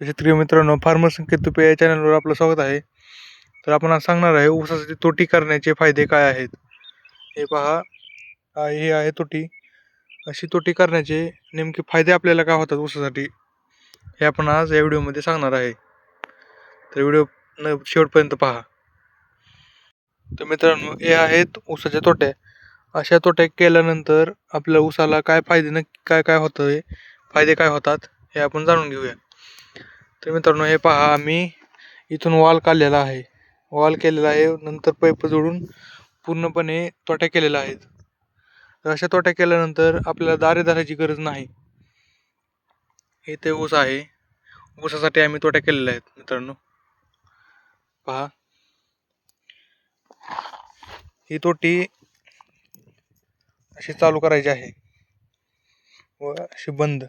शेतकरी मित्रांनो फार्मर संकेत तुपे या चॅनलवर आपलं स्वागत आहे. तर आपण आज सांगणार आहे ऊसासाठी तोटी करण्याचे फायदे काय आहेत? हे पहा. हे आहे तोटी. अशी तोटी करण्याचे नेमके फायदे आपल्याला काय होतात ऊसासाठी? हे आपण आज या व्हिडिओमध्ये सांगणार आहे. तर व्हिडिओ न शेवटपर्यंत पहा. तर मित्रांनो हे आहेत ऊसाच्या तोट्या. अशा तोट्या केल्यानंतर आपल्या ऊसाला काय फायदे नक्की काय काय होतं फायदे काय होतात? हे आपण जाणून घेऊया. तर मित्रांनो हे पहा आम्ही इथून वॉल काढलेला आहे. वॉल केलेला आहे नंतर पैप जोडून पूर्णपणे तोट्या केलेल्या आहेत. तर अशा तोट्या केल्यानंतर आपल्याला दारे धरायची गरज नाही. इथे ऊस आहे. ऊसासाठी आम्ही तोट्या केलेल्या आहेत मित्रांनो. पहा. ही तोटी अशी चालू करायची आहे. व अशी बंद.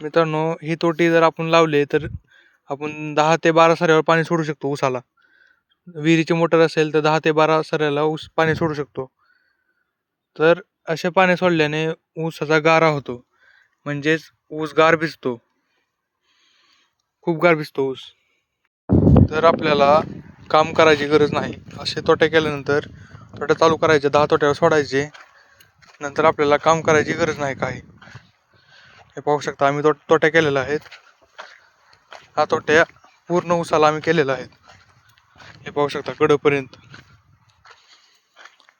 मित्रांनो ही तोटी जर आपण लावले तर आपण दहा ते बारा सऱ्यावर पाणी सोडू शकतो ऊसाला. विहिरीची मोटर असेल तर दहा ते बारा सऱ्याला ऊस पाणी सोडू शकतो. तर असे पाणी सोडल्याने ऊसाचा गारा होतो. म्हणजेच ऊस गार भिजतो. खूप गार भिजतो ऊस. तर आपल्याला काम करायची गरज नाही. असे तोटे केल्यानंतर तोट्या चालू करायचे दहा तोट्यावर सोडायचे. नंतर आपल्याला काम करायची गरज नाही काही. हे पाहू शकता आम्ही तो तोट्या केलेल्या आहेत. हा तोट्या पूर्ण उसाला आम्ही केलेला आहेत. हे पाहू शकता कडपर्यंत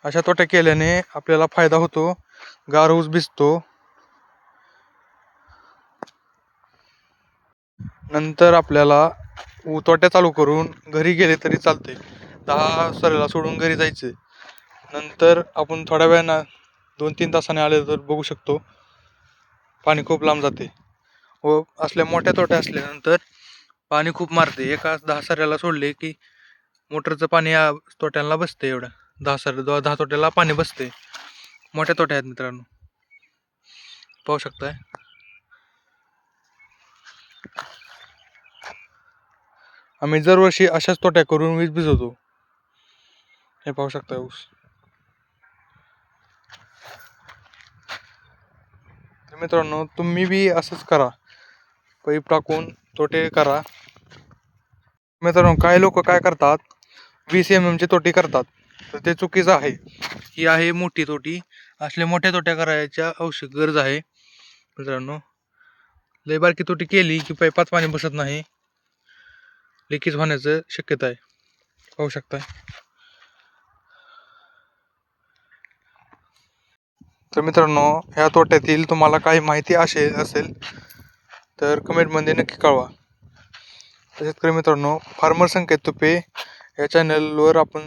अशा तोट्या केल्याने आपल्याला फायदा होतो गार ऊस भिजतो. नंतर आपल्याला तोट्या चालू करून घरी गेले तरी चालते दहा सरेला सोडून घरी जायचे नंतर आपण थोड्या वेळानं दोन तीन तासाने आले तर बघू शकतो. पाणी खूप लांब जाते. व असल्या मोठ्या तोट्या असल्यानंतर पाणी खूप मारते. एका दहा साऱ्याला सोडले की मोटरचं पाणी या तोट्यांना बसते एवढं. दहा साऱ्या दहा तोट्याला पाणी बसते. मोठ्या तोट्या आहेत मित्रांनो. पाहू शकताय? आम्ही दरवर्षी अशाच तोट्या करून वीज भिजवतो. हे पाहू शकता ऊस. मित्रांनो तुम्ही बी असंच करा. पाईप टाकून तोटे करा. मित्रांनो काही लोक काय करतात वीस एम एमचे तोटी करतात. तर ते चुकीचं आहे. ही आहे मोठी तोटी. असल्या मोठ्या तोट्या करायच्या आवश्यक गरज आहे. मित्रांनो लय बारकी तोटी केली की पैपात पाणी बसत नाही. लिकेज होण्याचं शक्यता आहे. होऊ शकतं तर मित्रांनो ह्या तोट्यातील तुम्हाला काही माहिती असे असेल तर कमेंटमध्ये नक्की कळवा. शेतकरी मित्रांनो फार्मर संकेत तुपे या चॅनलवर आपण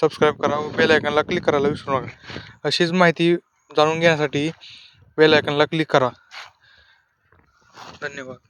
सबस्क्राईब करा व बेल आयकनला क्लिक करायला विसरू नका. अशीच माहिती जाणून घेण्यासाठी बेल आयकनला क्लिक करा. धन्यवाद.